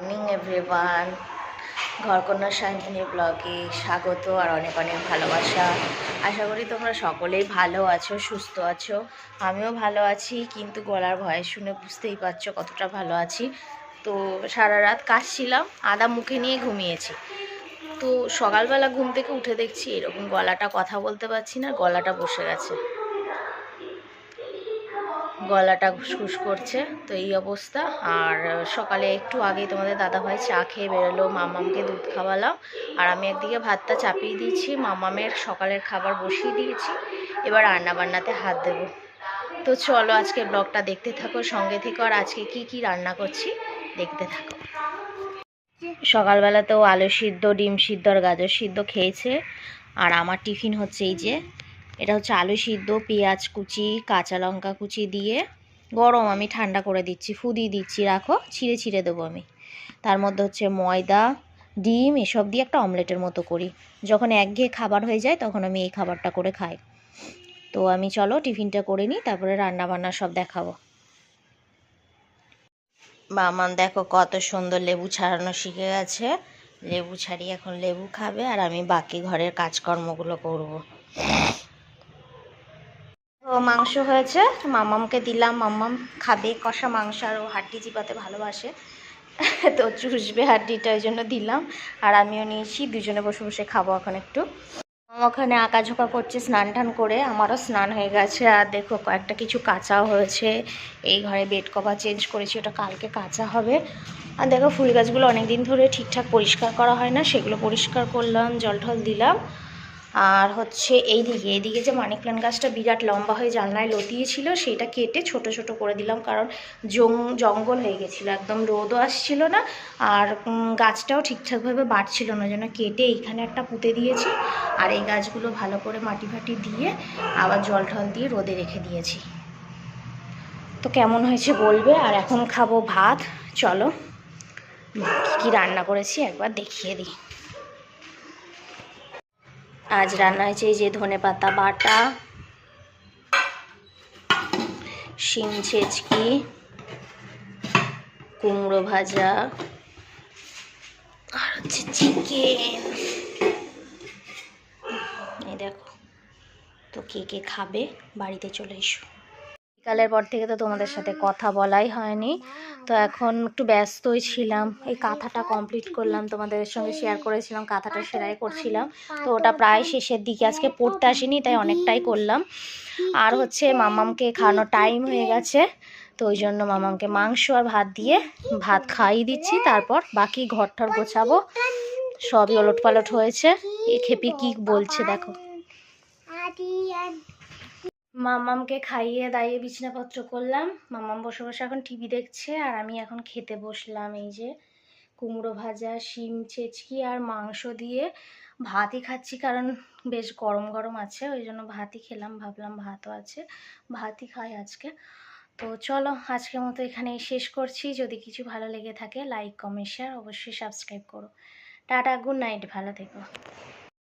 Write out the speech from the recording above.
Morning, everyone. ঘরকন্যা সায়ন্তিনী ব্লগে স্বাগত আর অনেক অনেক ভালোবাসা। আশা করি তোমরা সকলেই ভালো আছো, সুস্থ আছো। আমিও ভালো আছি, কিন্তু গলার ভয় শুনে বুঝতেই পারছ কতটা ভালো আছি। তো সারা রাত কাশছিলাম, আদা মুখে নিয়ে ঘুমিয়েছি। তো সকালবেলা ঘুম থেকে উঠে দেখছি এরকম গলাটা কথা বলতে পারছি না, গলাটা বসে গেছে। গলাটা ঘুসঘুস করছে, তো এই অবস্থা। আর সকালে একটু আগেই তোমাদের দাদাভাই চা খেয়ে বেরোলো, মামামকে দুধ খাওয়ালাম। আর আমি একদিকে ভাতটা চাপিয়ে দিয়েছি, মামামের সকালের খাবার বসিয়ে দিয়েছি। এবার রান্না বান্নাতে হাত দেবো। তো চলো আজকে ব্লগটা দেখতে থাকো, সঙ্গে থেকো। আর আজকে কি কি রান্না করছি, দেখতে থাকো। সকালবেলাতেও আলু সিদ্ধ, ডিম সিদ্ধ আর গাজর সিদ্ধ খেয়েছে। আর আমার টিফিন হচ্ছে এই যে এটা হচ্ছে আলু সিদ্ধ, পেঁয়াজ কুচি, কাঁচা লঙ্কা কুচি দিয়ে গরম আমি ঠান্ডা করে দিচ্ছি ফুদি দিচ্ছি, রাখো, ছিঁড়ে ছিঁড়ে দেবো আমি। তার মধ্যে হচ্ছে ময়দা, ডিম, এসব দিয়ে একটা অমলেটের মতো করি। যখন একঘেয়ে খাবার হয়ে যায়, তখন আমি এই খাবারটা করে খাই। তো আমি চলো টিফিনটা করে নিই, তারপরে রান্না বান্না সব দেখাবো। মামান দেখো কত সুন্দর লেবু ছাড়ানো শিখে গেছে। লেবু ছাড়িয়ে এখন লেবু খাবে, আর আমি বাকি ঘরের কাজকর্মগুলো করব। তো মাংস হয়েছে। মামামকে দিলাম। মামাম খাবে কষা মাংস আর ও হাড্ডি চিপাতে ভালোবাসে। তো চুষবে হাড্ডিটা ওই জন্য দিলাম। আর আমিও নিয়েছি। দুজনে বসে বসে খাব এখন একটু। ওখানে আঁকাঝোঁকা করছে, স্নান টান করে। আমারও স্নান হয়ে গেছে। আর দেখো, কয়েকটা কিছু কাঁচাও হয়েছে। এই ঘরে বেড কভার চেঞ্জ করেছি। ওটা কালকে কাঁচা হবে। আর দেখো, ফুল গাছগুলো অনেক দিন ধরে ঠিকঠাক পরিষ্কার করা হয় না। সেগুলো পরিষ্কার করলাম, জল টল দিলাম। আর হচ্ছে এই দিকে এইদিকে যে মানি প্ল্যান্ট গাছটা বিরাট লম্বা হয়ে জানলায় লতিয়েছিল, সেটা কেটে ছোট ছোট করে দিলাম, কারণ জং, জঙ্গল হয়ে গেছিল, একদম রোদও আসছিল না, আর গাছটাও ঠিকঠাকভাবে বাড়ছিল না, যেন কেটে এইখানে একটা পুঁতে দিয়েছি, আর এই গাছগুলো ভালো করে মাটি, ফাটি দিয়ে আবার জল টল দিয়ে রোদে রেখে দিয়েছি। তো কেমন হয়েছে বলবে? আর এখন খাব ভাত, চলো কী রান্না করেছি একবার দেখিয়ে দিই। আজ রান্না হয়েছে এই যে ধনে পাতা বাটা, শিম ছেচকি, কুমড়ো ভাজা, আর হচ্ছে চিকেন এই দেখো, তো কে কে খাবে, বাড়িতে চলে এসো। বিকালের পর থেকে তো তোমাদের সাথে কথা বলাই হয়নি। তো এখন একটু ব্যস্তই ছিলাম। এই কাঁথাটা কমপ্লিট করলাম, তোমাদের সঙ্গে শেয়ার করেছিলাম, কাঁথাটা সেলাই করছিলাম। তো ওটা প্রায় শেষের দিকে, আজকে পড়তে আসিনি, তাই অনেকটাই করলাম। আর হচ্ছে মামামকে খাওয়ানোর টাইম হয়ে গেছে, তো ওই জন্য মামামকে মাংস আর ভাত দিয়ে ভাত খাইয়ে দিচ্ছি। তারপর বাকি ঘরটার গোছাবো, সবই ওলট পালট হয়েছে। এ খেপি কি বলছে দেখো। মামামকে খাইয়ে দাইয়ে বিছনাপত্র করলাম। মামাম বসে বসে এখন টিভি দেখছে আর আমি এখন খেতে বসলাম এই যে কুমড়ো ভাজা, শিম, ছেচকি আর মাংস দিয়ে ভাতই খাচ্ছি কারণ বেশ গরম গরম আছে, ওই জন্য ভাতই খেলাম, ভাবলাম ভাতও আছে, ভাতই খাই আজকে। তো চলো আজকের মতো এখানেই শেষ করছি। যদি কিছু ভালো লেগে থাকে লাইক কমেন্ট শেয়ার অবশ্যই সাবস্ক্রাইব করো। টাটা গুড নাইট ভালো থেকো।